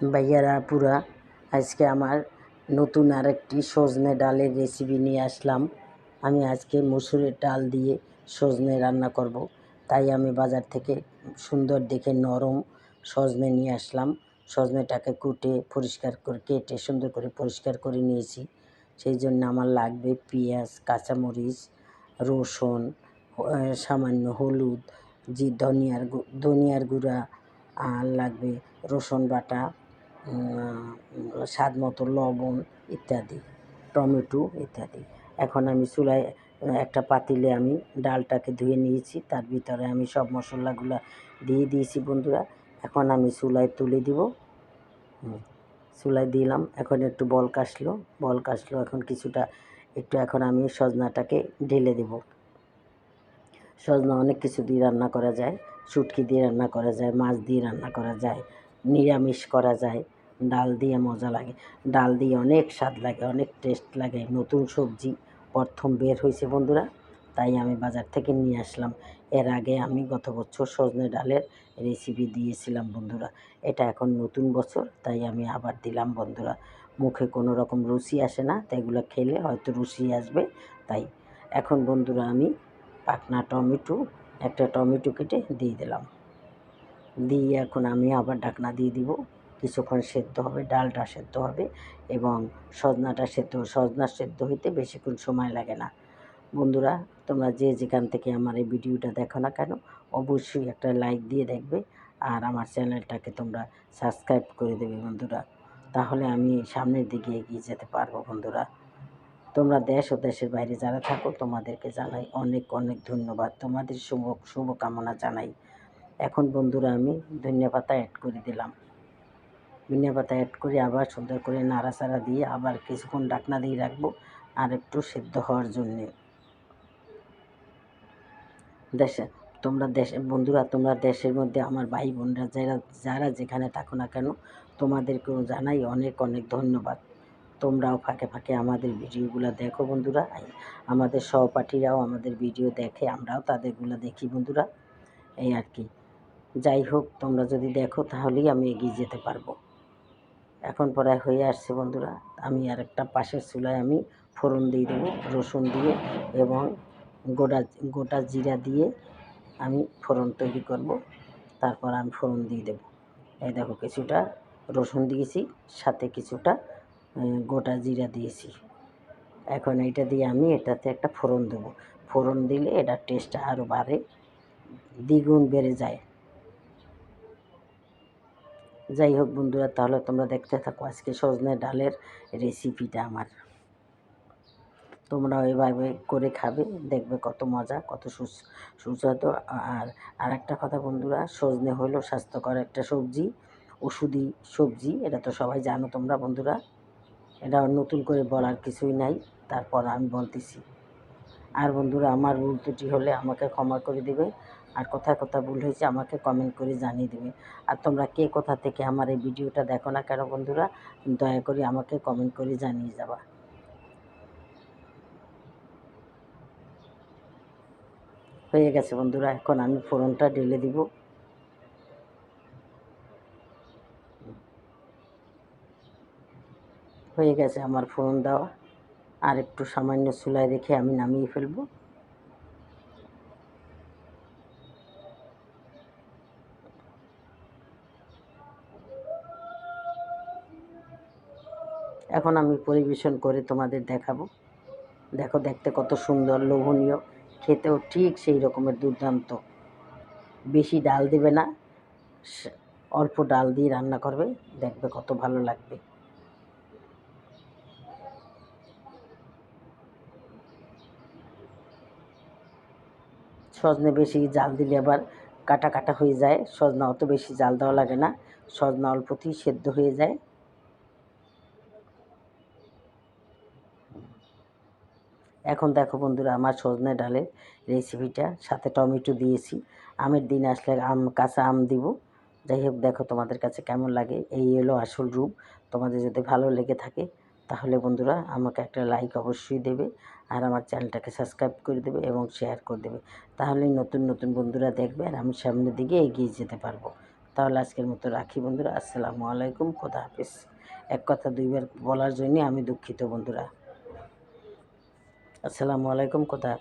ভাইয়ারা পুরা, আজকে আমার নতুন আরেকটি সজনে ডালের রেসিপি নিয়ে আসলাম। আমি আজকে মুসুরের ডাল দিয়ে সজনে রান্না করব। তাই আমি বাজার থেকে সুন্দর দেখে নরম সজনে নিয়ে আসলাম। সজনেটাকে কুটে পরিষ্কার করে, কেটে সুন্দর করে পরিষ্কার করে নিয়েছি। সেই জন্য আমার লাগবে পেঁয়াজ, কাঁচামরিচ, রসুন সামান্য হলুদ, জি, ধনিয়ার ধনিয়ার গুঁড়া, আর লাগবে রসুন বাটা। স্বাদ মতো লবণ ইত্যাদি, টমেটো ইত্যাদি। এখন আমি চুলায় একটা পাতিলে আমি ডালটাকে ধুয়ে নিয়েছি, তার ভিতরে আমি সব মশলাগুলো দিয়ে দিয়েছি বন্ধুরা। এখন আমি চুলায় তুলে দিব। চুলায় দিলাম। এখন একটু বল কাশলো। বল কাশলো এখন কিছুটা, একটু এখন আমি সজনাটাকে ঢেলে দেব। সজনা অনেক কিছু দিয়ে রান্না করা যায়। শুটকি দিয়ে রান্না করা যায়, মাছ দিয়ে রান্না করা যায়। নিরামিষ করা যায়। ডাল দিয়ে মজা লাগে। ডাল দিয়ে অনেক স্বাদ লাগে, অনেক টেস্ট লাগে। নতুন সবজি প্রথম বের হয়েছে বন্ধুরা, তাই আমি বাজার থেকে নিয়ে আসলাম। এর আগে আমি গত বছর সজনে ডালের রেসিপি দিয়েছিলাম বন্ধুরা। এটা এখন নতুন বছর, তাই আমি আবার দিলাম বন্ধুরা। মুখে কোনো রকম রুচি আসে না তাই এগুলো খেলে হয়তো রুচি আসবে, তাই। এখন বন্ধুরা আমি পাকনা টমেটো, একটা টমেটো কেটে দিয়ে দিলাম। দিয়ে এখন আমি আবার ঢাকনা দিয়ে দিব। কিছুক্ষণ সেদ্ধ হবে, ডালটা সেদ্ধ হবে এবং সজনাটা সেদ্ধ, সজনা সেদ্ধ হইতে বেশিক্ষণ সময় লাগে না। বন্ধুরা, তোমরা যে যেখান থেকে আমার এই ভিডিওটা দেখো না কেন, অবশ্যই একটা লাইক দিয়ে দেখবে আর আমার চ্যানেলটাকে তোমরা সাবস্ক্রাইব করে দেবে বন্ধুরা। তাহলে আমি সামনের দিকে এগিয়ে যেতে পারব বন্ধুরা। তোমরা দেশ ও দেশের বাইরে যারা থাকো, তোমাদেরকে জানাই অনেক অনেক ধন্যবাদ। তোমাদের শুভ শুভকামনা জানাই। এখন বন্ধুরা আমি ধনিয়া পাতা অ্যাড করে দিলাম। ধনিয়া পাতা অ্যাড করে আবার সুন্দর করে নাড়াচাড়া দিয়ে আবার কিছুক্ষণ ডাকনা দিয়ে রাখব আর একটু সেদ্ধ হওয়ার জন্যে। দেশে, তোমরা দেশে, বন্ধুরা তোমরা দেশের মধ্যে আমার ভাই বোনরা যারা যারা যেখানে থাকো না কেন, তোমাদেরকেও জানাই অনেক অনেক ধন্যবাদ। তোমরাও ফাঁকে ফাঁকে আমাদের ভিডিওগুলো দেখো বন্ধুরা। আমাদের সহপাঠীরাও আমাদের ভিডিও দেখে আমরাও তাদেরগুলো দেখি বন্ধুরা। এই আর কি। যাই হোক, তোমরা যদি দেখো, তাহলেই আমি এগিয়ে যেতে পারব। এখন প্রায় হয়ে আসছে বন্ধুরা, আমি আর একটা পাশের চুলায় আমি ফোড়ন দিয়ে দেবো, রসুন দিয়ে এবং গোটা গোটা জিরা দিয়ে আমি ফোড়ন তৈরি করব। তারপর আমি ফোড়ন দিয়ে দেবো। এই দেখো, কিছুটা রসুন দিয়েছি, সাথে কিছুটা গোটা জিরা দিয়েছি। এখন এইটা দিয়ে আমি এটাতে একটা ফোড়ন দেবো। ফোড়ন দিলে এটার টেস্টটা আরও বাড়ে, দ্বিগুণ বেড়ে যায়। যাই হোক বন্ধুরা, তাহলে তোমরা দেখতে থাকো আজকে সজনে ডালের রেসিপিটা আমার। তোমরা এভাবে করে খাবে, দেখবে কত মজা, কত সুস- সুস্বাদু। আর আর একটা কথা বন্ধুরা, সজনে হলো স্বাস্থ্যকর একটা সবজি, ওষুধি সবজি, এটা তো সবাই জানো তোমরা বন্ধুরা। এটা নতুন করে বলার কিছুই নাই, তারপর আমি বলতেছি। আর বন্ধুরা, আমার ত্রুটি হলে আমাকে ক্ষমা করে দিবে। আর কোথায় কোথায় ভুল হয়েছে আমাকে কমেন্ট করে জানিয়ে দেবে। আর তোমরা কে কোথা থেকে আমার এই ভিডিওটা দেখো না কেন বন্ধুরা, দয়া করে আমাকে কমেন্ট করে জানিয়ে যাবা। হয়ে গেছে বন্ধুরা, এখন আমি ফোড়নটা ঢেলে দিব। হয়ে গেছে আমার ফোড়ন দেওয়া। আর একটু সামান্য চুলায় রেখে আমি নামিয়ে ফেলব। এখন আমি পরিবেশন করে তোমাদের দেখাবো। দেখো, দেখতে কত সুন্দর, লোভনীয়। খেতেও ঠিক সেই রকমের দুর্দান্ত। বেশি ডাল দেবে না অল্প ডাল দিয়ে রান্না করবে, দেখবে কত ভালো লাগবে। সজনে বেশি জাল দিলে আবার কাটা কাটা হয়ে যায়, সজনা অত বেশি জাল দেওয়া লাগে না, সজনা অল্পতেই সেদ্ধ হয়ে যায়। এখন দেখো বন্ধুরা, আমার সজনে ডালের রেসিপিটা সাথে টমেটো দিয়েছি। আমের দিন আসলে আম, কাঁচা আম দিব। যাই হোক, দেখো তোমাদের কাছে কেমন লাগে, এই এলো আসল রূপ। তোমাদের যদি ভালো লেগে থাকে, তাহলে বন্ধুরা আমাকে একটা লাইক অবশ্যই দেবে, আর আমার চ্যানেলটাকে সাবস্ক্রাইব করে দেবে এবং শেয়ার করে দেবে। তাহলেই নতুন নতুন বন্ধুরা দেখবে, আর আমি সামনের দিকে এগিয়ে যেতে পারব। তাহলে আজকের মতো রাখি বন্ধুরা, আসসালামু আলাইকুম, খোদা হাফিজ। এক কথা দুইবার বলার জন্য আমি দুঃখিত বন্ধুরা। আসসালামু আলাইকুম কোথায়